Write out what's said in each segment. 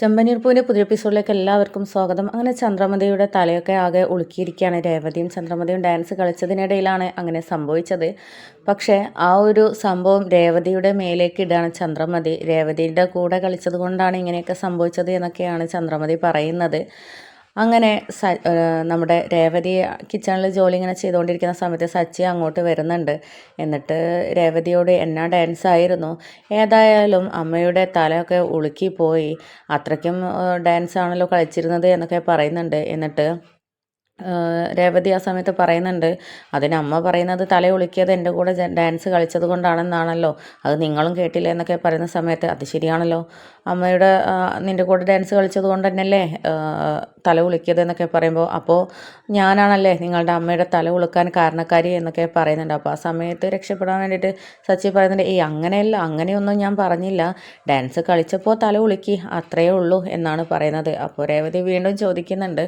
ചെമ്പനീർപ്പൂവിന്റെ പുതിയ എപ്പിസോഡിലേക്ക് എല്ലാവർക്കും സ്വാഗതം. അങ്ങനെ ചന്ദ്രമതിയുടെ തലയൊക്കെ ആകെ ഉളുക്കിയിരിക്കുകയാണ് രേവതിയും ചന്ദ്രമതിയും ഡാൻസ് കളിച്ചതിനിടയിലാണ് അങ്ങനെ സംഭവിച്ചത്. പക്ഷേ ആ ഒരു സംഭവം രേവതിയുടെ മേലേക്ക് ഇടാണ് ചന്ദ്രമതി. രേവതിയുടെ കൂടെ കളിച്ചത് കൊണ്ടാണ് ഇങ്ങനെയൊക്കെ സംഭവിച്ചത് എന്നൊക്കെയാണ് ചന്ദ്രമതി പറയുന്നത്. അങ്ങനെ സ നമ്മുടെ രേവതി കിച്ചണിൽ ജോലി ഇങ്ങനെ ചെയ്തുകൊണ്ടിരിക്കുന്ന സമയത്ത് സച്ചി അങ്ങോട്ട് വരുന്നുണ്ട്. എന്നിട്ട് രേവതിയോട് എന്നാ ഡാൻസ് ആയിരുന്നു? ഏതായാലും അമ്മയുടെ തലയൊക്കെ ഉളുക്കിപ്പോയി. അത്രയ്ക്കും ഡാൻസ് ആണല്ലോ കളിച്ചിരുന്നത് എന്നൊക്കെ പറയുന്നുണ്ട്. എന്നിട്ട് രേവതി ആ സമയത്ത് പറയുന്നുണ്ട് അതിന് അമ്മ പറയുന്നത് തല ഒളിക്കിയത് എന്റെ കൂടെ ഡാൻസ് കളിച്ചത് കൊണ്ടാണെന്നാണല്ലോ. അത് നിങ്ങളും കേട്ടില്ല എന്നൊക്കെ പറയുന്ന സമയത്ത് അത് ശരിയാണല്ലോ. അമ്മയുടെ നിന്റെ കൂടെ ഡാൻസ് കളിച്ചത് കൊണ്ട് തന്നെയല്ലേ തല ഉളിക്കിയത് എന്നൊക്കെ പറയുമ്പോൾ അപ്പോൾ ഞാനാണല്ലേ നിങ്ങളുടെ അമ്മയുടെ തല ഉളുക്കാൻ കാരണക്കാരി എന്നൊക്കെ പറയുന്നുണ്ട്. അപ്പോൾ ആ സമയത്ത് രക്ഷപ്പെടാൻ വേണ്ടിയിട്ട് സച്ചി പറയുന്നുണ്ട് ഏയ് അങ്ങനെയല്ല അങ്ങനെയൊന്നും ഞാൻ പറഞ്ഞില്ല. ഡാൻസ് കളിച്ചപ്പോൾ തല ഉളുക്കി അത്രയേ ഉള്ളൂ എന്നാണ് പറയുന്നത്. അപ്പോൾ രേവതി വീണ്ടും ചോദിക്കുന്നുണ്ട്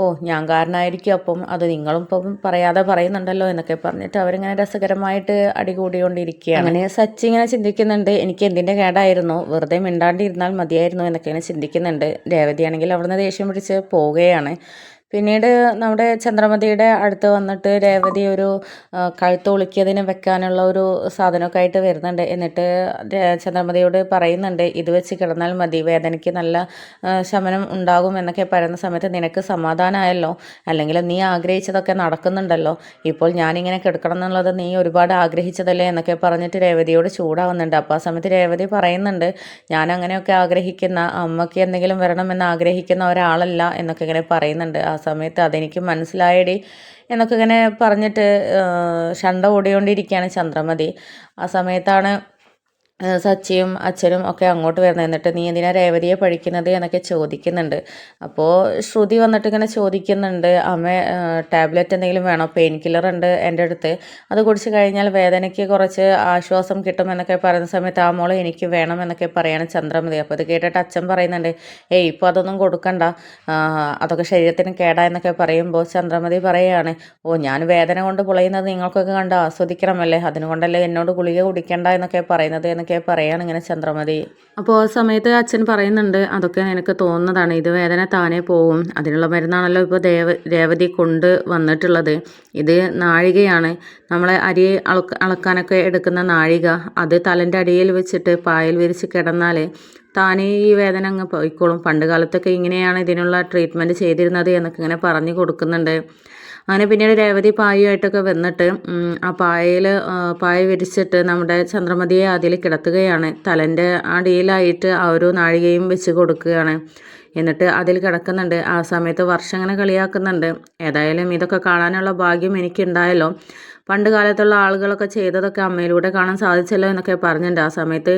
ഓ ഞാൻ കാരണമായിരിക്കും അപ്പം അത് നിങ്ങളും ഇപ്പം പറയാതെ പറയുന്നുണ്ടല്ലോ എന്നൊക്കെ പറഞ്ഞിട്ട് അവരിങ്ങനെ രസകരമായിട്ട് അടികൂടിക്കൊണ്ടിരിക്കുകയാണ്. അങ്ങനെ സച്ചി ഇങ്ങനെ ചിന്തിക്കുന്നുണ്ട് എനിക്ക് എന്തിന്റെ കേടായിരുന്നു? വെറുതെ മിണ്ടാണ്ടിരുന്നാൽ മതിയായിരുന്നു എന്നൊക്കെ ഇങ്ങനെ ചിന്തിക്കുന്നുണ്ട്. രേവതിയാണെങ്കിൽ അവിടുന്ന് ദേഷ്യം പിടിച്ച് പോവുകയാണ്. പിന്നീട് നമ്മുടെ ചന്ദ്രമതിയുടെ അടുത്ത് വന്നിട്ട് രേവതി ഒരു കഴുത്ത് ഒളിക്കിയതിന് വെക്കാനുള്ള ഒരു സാധനമൊക്കെ ആയിട്ട് വരുന്നുണ്ട്. എന്നിട്ട് ചന്ദ്രമതിയോട് പറയുന്നുണ്ട് ഇത് വെച്ച് കിടന്നാൽ മതി വേദനയ്ക്ക് നല്ല ശമനം ഉണ്ടാകും എന്നൊക്കെ പറയുന്ന സമയത്ത് നിനക്ക് സമാധാനമായല്ലോ അല്ലെങ്കിൽ നീ ആഗ്രഹിച്ചതൊക്കെ നടക്കുന്നുണ്ടല്ലോ ഇപ്പോൾ ഞാനിങ്ങനെ കിടക്കണം എന്നുള്ളത് നീ ഒരുപാട് ആഗ്രഹിച്ചതല്ലേ എന്നൊക്കെ പറഞ്ഞിട്ട് രേവതിയോട് ചൂടാവുന്നുണ്ട്. അപ്പോൾ ആ സമയത്ത് രേവതി പറയുന്നുണ്ട് ഞാൻ അങ്ങനെയൊക്കെ ആഗ്രഹിക്കുന്ന അമ്മയ്ക്ക് എന്തെങ്കിലും വരണമെന്ന് ആഗ്രഹിക്കുന്ന ഒരാളല്ല എന്നൊക്കെ ഇങ്ങനെ പറയുന്നുണ്ട്. ആ സമയത്ത് അതെനിക്ക് മനസ്സിലായടി എന്നൊക്കെ ഇങ്ങനെ പറഞ്ഞിട്ട് ഷണ്ട ഓടിക്കൊണ്ടിരിക്കുകയാണ് ചന്ദ്രമതി. ആ സമയത്താണ് സച്ചിയും അച്ഛനും ഒക്കെ അങ്ങോട്ട് വരുന്നത് എന്നിട്ട് നീ എന്തിനാ രേവതിയെ പഠിക്കുന്നത്? എന്നൊക്കെ ചോദിക്കുന്നുണ്ട്. അപ്പോൾ ശ്രുതി വന്നിട്ട് ഇങ്ങനെ ചോദിക്കുന്നുണ്ട് അമ്മ ടാബ്ലറ്റ് എന്തെങ്കിലും വേണോ? പെയിൻ കില്ലർ ഉണ്ട് എന്റെ അടുത്ത്. അത് കുടിച്ച് കഴിഞ്ഞാൽ വേദനയ്ക്ക് കുറച്ച് ആശ്വാസം കിട്ടും എന്നൊക്കെ പറയുന്ന സമയത്ത് ആ മോളെ എനിക്ക് വേണം എന്നൊക്കെ പറയാണ് ചന്ദ്രമതി. അപ്പോൾ ഇത് കേട്ടിട്ട് അച്ഛൻ പറയുന്നുണ്ട് ഏയ് ഇപ്പോൾ അതൊന്നും കൊടുക്കണ്ട. അതൊക്കെ ശരീരത്തിന് കേടാ എന്നൊക്കെ പറയുമ്പോൾ ചന്ദ്രമതി പറയുകയാണ് ഓ ഞാൻ വേദന കൊണ്ട് പുളയുന്നത് നിങ്ങൾക്കൊക്കെ കണ്ട് ആസ്വദിക്കണമല്ലേ? അതിനുകൊണ്ടല്ലേ എന്നോട് ഗുളിക കുടിക്കണ്ട എന്നൊക്കെ പറയുന്നത് എന്നൊക്കെ എന്നൊക്കെ പറയാണ് ഇങ്ങനെ ചന്ദ്രമതി. അപ്പോൾ ആ സമയത്ത് അച്ഛൻ പറയുന്നുണ്ട് അതൊക്കെ നിനക്ക് തോന്നുന്നതാണ്. ഇത് വേദന താനെ പോവും. അതിനുള്ള മരുന്നാണല്ലോ ഇപ്പോൾ ദേവ രേവതി കൊണ്ട് വന്നിട്ടുള്ളത്. ഇത് നാഴികയാണ്. നമ്മളെ അരി അളക്ക അളക്കാനൊക്കെ എടുക്കുന്ന നാഴിക. അത് തലന്റെ അടിയിൽ വെച്ചിട്ട് പായൽ വിരിച്ച് കിടന്നാൽ താനേ ഈ വേദന അങ്ങ് പോയിക്കോളും. പണ്ട് കാലത്തൊക്കെ ഇങ്ങനെയാണ് ഇതിനുള്ള ട്രീറ്റ്മെന്റ് ചെയ്തിരുന്നത് എന്നൊക്കെ ഇങ്ങനെ പറഞ്ഞു കൊടുക്കുന്നുണ്ട്. അങ്ങനെ പിന്നീട് രേവതി പായുമായിട്ടൊക്കെ വന്നിട്ട് ആ പായയിൽ പായ വിരിച്ചിട്ട് നമ്മുടെ ചന്ദ്രമതിയെ അതിൽ കിടത്തുകയാണ്. തലന്റെ അടിയിലായിട്ട് ആ ഒരു നാഴികയും വെച്ച് കൊടുക്കുകയാണ്. എന്നിട്ട് അതിൽ കിടക്കുന്നുണ്ട്. ആ സമയത്ത് വർഷം ഇങ്ങനെ കളിയാക്കുന്നുണ്ട്. ഏതായാലും ഇതൊക്കെ കാണാനുള്ള ഭാഗ്യം എനിക്കുണ്ടായല്ലോ. പണ്ട് കാലത്തുള്ള ആളുകളൊക്കെ ചെയ്തതൊക്കെ അമ്മയിലൂടെ കാണാൻ സാധിച്ചല്ലോ എന്നൊക്കെ പറഞ്ഞിട്ടുണ്ട്. ആ സമയത്ത്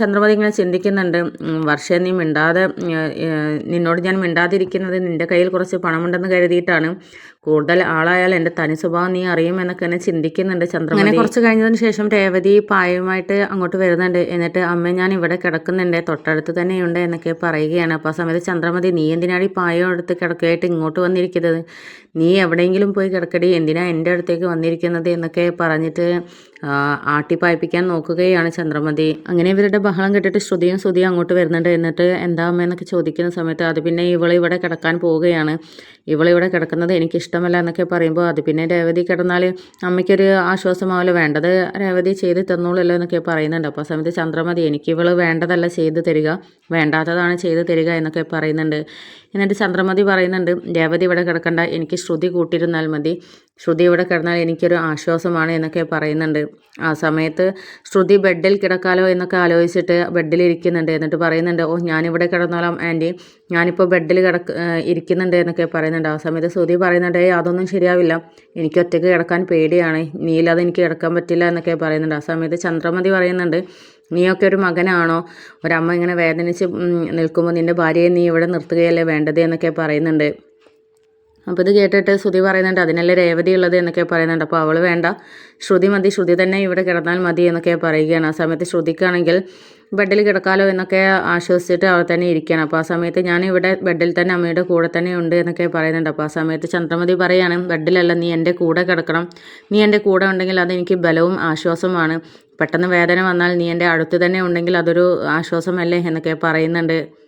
ചന്ദ്രമതി ഇങ്ങനെ ചിന്തിക്കുന്നുണ്ട്. വർഷം നീ മിണ്ടാതെ നിന്നോട് ഞാൻ മിണ്ടാതിരിക്കുന്നത് നിന്റെ കയ്യിൽ കുറച്ച് പണമുണ്ടെന്ന് കരുതിയിട്ടാണ്. കൂടുതൽ ആളായാൽ എന്റെ തനി സ്വഭാവം നീ അറിയും എന്നൊക്കെ തന്നെ ചിന്തിക്കുന്നുണ്ട് ചന്ദ്രമതി. അങ്ങനെ കുറച്ച് കഴിഞ്ഞതിന് ശേഷം രേവതി പായുമായിട്ട് അങ്ങോട്ട് വരുന്നുണ്ട്. എന്നിട്ട് അമ്മ ഞാൻ ഇവിടെ കിടക്കുന്നുണ്ട്. തൊട്ടടുത്ത് തന്നെയുണ്ട് എന്നൊക്കെ പറയുകയാണ്. അപ്പോൾ ആ സമയത്ത് ചന്ദ്രമതി നീ എന്തിനാണ് ഈ പായം എടുത്ത് കിടക്കുകയായിട്ട് ഇങ്ങോട്ട് വന്നിരിക്കുന്നത്? നീ എവിടെയെങ്കിലും പോയി കിടക്കടി. എന്തിനാ എന്റെ അടുത്തേക്ക് വന്നിരിക്കുന്നത്? എന്നൊക്കെ പറഞ്ഞിട്ട് ആട്ടിപ്പായിപ്പിക്കാൻ നോക്കുകയാണ് ചന്ദ്രമതി. അങ്ങനെ ഇവരുടെ ബഹളം കെട്ടിട്ട് ശ്രുതിയും ശ്രുതിയും അങ്ങോട്ട് വരുന്നുണ്ട്. എന്നിട്ട് എന്താ അമ്മയെന്നൊക്കെ ചോദിക്കുന്ന സമയത്ത് അത് പിന്നെ ഇവളിവിടെ കിടക്കാൻ പോവുകയാണ്. ഇവളിവിടെ കിടക്കുന്നത് എനിക്കിഷ്ടമല്ല എന്നൊക്കെ പറയുമ്പോൾ അത് പിന്നെ രേവതി കിടന്നാൽ അമ്മയ്ക്കൊരു ആശ്വാസമാവല്ലോ. വേണ്ടത് രേവതി ചെയ്ത് തന്നോളല്ലോ എന്നൊക്കെ പറയുന്നുണ്ട്. അപ്പോൾ സമയത്ത് ചന്ദ്രമതി എനിക്ക് ഇവൾ വേണ്ടതല്ല ചെയ്ത് തരിക. വേണ്ടാത്തതാണ് ചെയ്ത് തരിക എന്നൊക്കെ പറയുന്നുണ്ട്. എന്നിട്ട് ചന്ദ്രമതി പറയുന്നുണ്ട് രേവതി ഇവിടെ കിടക്കണ്ട. എനിക്ക് ശ്രുതി കൂട്ടിരുന്നാൽ മതി. ശ്രുതി ഇവിടെ കിടന്നാൽ എനിക്കൊരു ആശ്വാസമാണ് എന്നൊക്കെ പറയുന്നുണ്ട്. ആ സമയത്ത് ശ്രുതി ബെഡിൽ കിടക്കാലോ എന്നൊക്കെ ആലോചിച്ചിട്ട് ബെഡിൽ ഇരിക്കുന്നുണ്ട് എന്നിട്ട് പറയുന്നുണ്ട് ഓ ഞാനിവിടെ കിടന്നോളാം ആന്റി. ഞാനിപ്പോൾ ബെഡിൽ കിടക്ക് ഇരിക്കുന്നുണ്ട് എന്നൊക്കെ പറയുന്നുണ്ട്. ആ സമയത്ത് ശ്രുതി പറയുന്നുണ്ട് അതൊന്നും ശരിയാവില്ല. എനിക്ക് ഒറ്റയ്ക്ക് കിടക്കാൻ പേടിയാണ്. നീയില്ലാതെ എനിക്ക് കിടക്കാൻ പറ്റില്ല എന്നൊക്കെ പറയുന്നുണ്ട്. ആ സമയത്ത് ചന്ദ്രമതി പറയുന്നുണ്ട് നീയൊക്കെ ഒരു മകനാണോ? ഒരമ്മ ഇങ്ങനെ വേദനിച്ച് നിൽക്കുമ്പോൾ നിന്റെ ഭാര്യയെ നീ ഇവിടെ നിർത്തുകയല്ലേ വേണ്ടത് എന്നൊക്കെ പറയുന്നുണ്ട്. അപ്പോൾ ഇത് കേട്ടിട്ട് ശ്രുതി പറയുന്നുണ്ട് അതിനല്ലേ രേവതി ഉള്ളത്? എന്നൊക്കെ പറയുന്നുണ്ട്. അപ്പോൾ അവൾ വേണ്ട ശ്രുതി മതി ശ്രുതി തന്നെ ഇവിടെ കിടന്നാൽ മതി എന്നൊക്കെ പറയുകയാണ്. ആ സമയത്ത് ശ്രുതിക്കാണെങ്കിൽ ബെഡിൽ കിടക്കാലോ എന്നൊക്കെ ആശ്വസിച്ചിട്ട് അവൾ തന്നെ ഇരിക്കുകയാണ്. അപ്പോൾ ആ സമയത്ത് ഞാൻ ഇവിടെ ബെഡിൽ തന്നെ അമ്മയുടെ കൂടെ തന്നെ ഉണ്ട് എന്നൊക്കെ പറയുന്നുണ്ട്. അപ്പോൾ ആ സമയത്ത് ചന്ദ്രമതി പറയാണ് ബെഡിലല്ല നീ എന്റെ കൂടെ കിടക്കണം. നീ എന്റെ കൂടെ ഉണ്ടെങ്കിൽ അതെനിക്ക് ബലവും ആശ്വാസമാണ് പെട്ടെന്ന് വേദന വന്നാൽ നീ എന്റെ അടുത്ത് തന്നെ ഉണ്ടെങ്കിൽ അതൊരു ആശ്വാസമല്ലേ? എന്നൊക്കെ പറയുന്നുണ്ട്.